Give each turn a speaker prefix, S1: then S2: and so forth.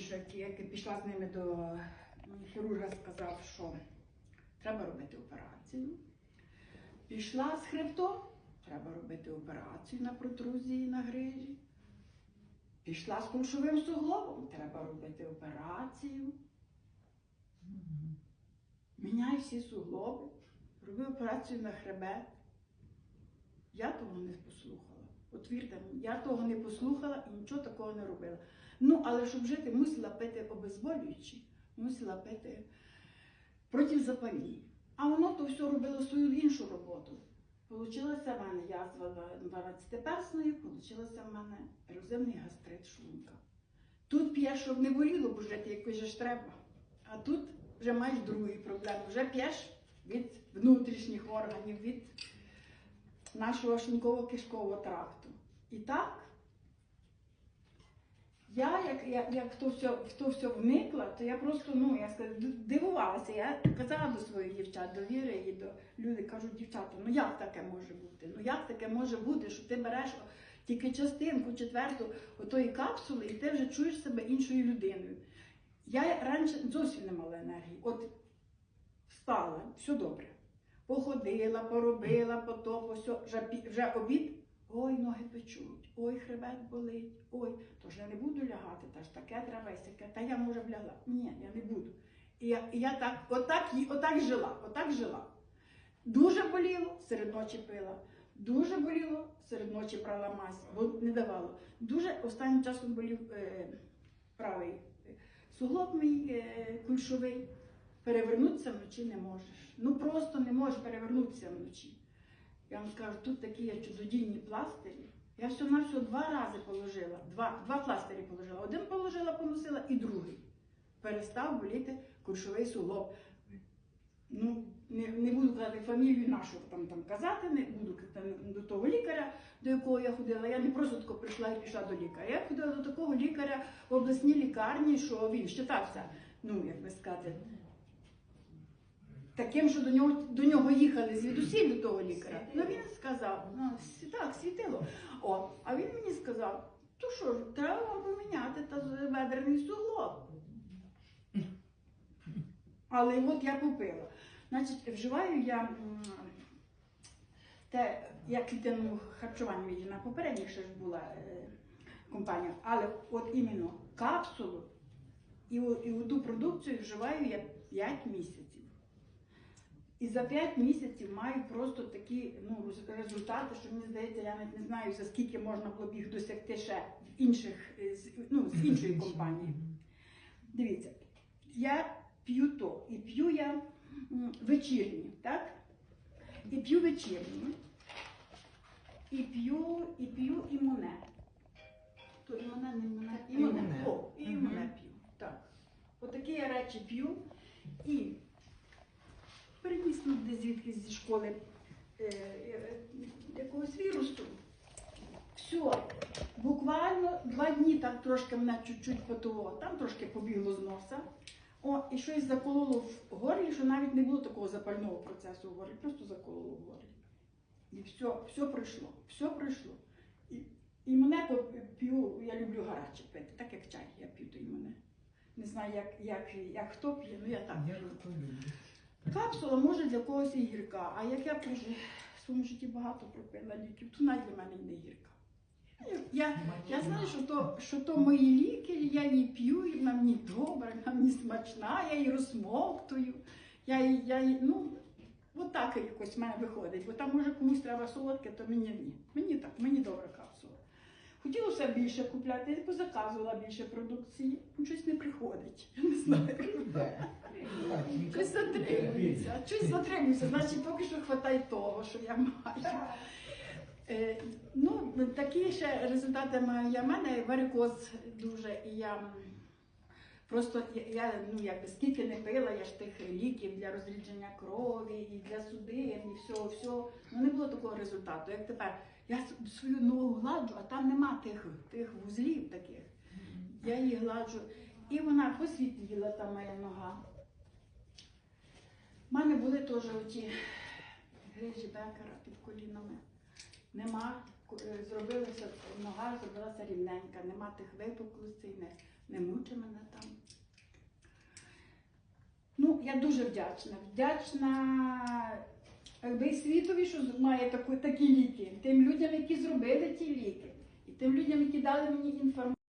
S1: що як, пішла з ними до мені хірурга, сказав, що треба робити операцію. Пішла з хребтом, треба робити операцію на протрузії на грижі. Пішла з кульшовим суглобом, треба робити операцію. Міняй всі суглоби, роби операцію на хребет. Я того не послухала. От вірте я того не послухала і нічого такого не робила. Ну, але щоб жити, мусила пити обезболюючі, мусила пити протизапальні. А воно то все робило свою іншу роботу. Получилася в мене язва 12-персної, получилася в мене ерозивний гастрит шлунка. Тут п'єш, щоб не боліло, бо жити якось ж треба. А тут вже маєш другі проблеми. Вже п'єш від внутрішніх органів, від нашого шлунково-кишкового тракту. І так, я, як, як, як то все, то все вникла, то я просто ну, я д- дивувалася. Я казала до своїх дівчат, до Віри і до люди, кажу, дівчата, ну як таке може бути? Ну як таке може бути, що ти береш тільки частинку четверту отої капсули, і ти вже чуєш себе іншою людиною. Я раніше зовсім не мала енергії. От встала, все добре. Походила, поробила, потоп, все, вже, вже обід. Ой, ноги печуть, ой, хребет болить, ой, то ж я не буду лягати, та ж таке і. Та я може б лягла. Ні, я не буду. І я, і я так, отак, отак жила, отак жила. Дуже боліло, серед ночі пила. Дуже боліло, серед ночі брала мазь, бо не давало. Дуже останнім часом болів е, правий суглоб мій е, кульшовий. Перевернутися вночі не можеш. Ну просто не можеш перевернутися вночі. Я вам скажу, тут такі є чудодійні пластирі. Я все на все два рази положила. Два, два пластирі положила. Один положила, поносила і другий. Перестав боліти кульшовий суглоб. Ну, не, не буду казати фамілію нашу там, там казати, не буду там, до того лікаря, до якого я ходила. Я не просто тако прийшла і пішла до лікаря. Я ходила до такого лікаря в обласній лікарні, що він вважався, ну як би сказати, таким, що до нього, до нього їхали звідусіль до того лікаря. Ну він сказав, ну так, світило. О, а він мені сказав, то що ж, треба вам поміняти тазобедрений суглоб. Але от я купила. Значить, вживаю я те, я клітинному харчуванню їжджу, на попередніх ще ж була е, компанія, але от іменно капсулу і, і ту продукцію вживаю я 5 місяців. І за 5 місяців маю просто такі ну, результати, що мені здається, я навіть не знаю, за скільки можна було б їх досягти ще в інших, е, з- ну, з іншої компанії. Дивіться, я п'ю то, і п'ю я вечірні, так? І п'ю вечірні, і п'ю, і п'ю імуне. То імуне, не імуне, імуне. О, і імуне п'ю. Так. Отакі я речі п'ю і переніс десь звідки зі школи е, е, якогось вірусу. Все, буквально два дні так трошки мене чуть-чуть потуло, там трошки побігло з носа. О, і щось закололо в горлі, що навіть не було такого запального процесу в горлі, просто закололо в горлі. І все, все пройшло, все пройшло. І, і мене п'ю, я люблю гаряче пити, так як чай, я п'ю то і мене. Не знаю, як, як, як хто п'є, ну я так.
S2: Я люблю.
S1: Капсула може для когось і гірка, а як я прожи- в своєму житті багато пропила ліків, то навіть для мене не гірка. Я, я знаю, що то, що то мої ліки, я її п'ю, і вона мені добра, вона мені смачна, я її розмоктую. Я, я, ну, от так якось в мене виходить, бо там може комусь треба солодке, то мені ні. Мені так, мені добра капсула. Хотілося більше купляти, я позаказувала більше продукції, ну, щось не приходить. Я не знаю. Щось затримується, щось затримується, значить поки що хватає того, що я маю. Е, ну, такі ще результати маю я. У мене варикоз дуже, і я просто я, ну, якби скільки не пила, я ж тих ліків для розрідження крові, і для судин, і всього, всього. Ну не було такого результату. Як тепер я свою ногу гладжу, а там нема тих, тих вузлів таких. Я її гладжу, і вона посвітліла та моя нога. У мене були теж оті грижі бекера під колінами. Нема, е, зробилася нога, зробилася рівненька, нема тих випуклостей, не, не мучи мене там. Ну, я дуже вдячна. Вдячна якби і світові, що має таку, такі ліки, тим людям, які зробили ті ліки, і тим людям, які дали мені інформацію.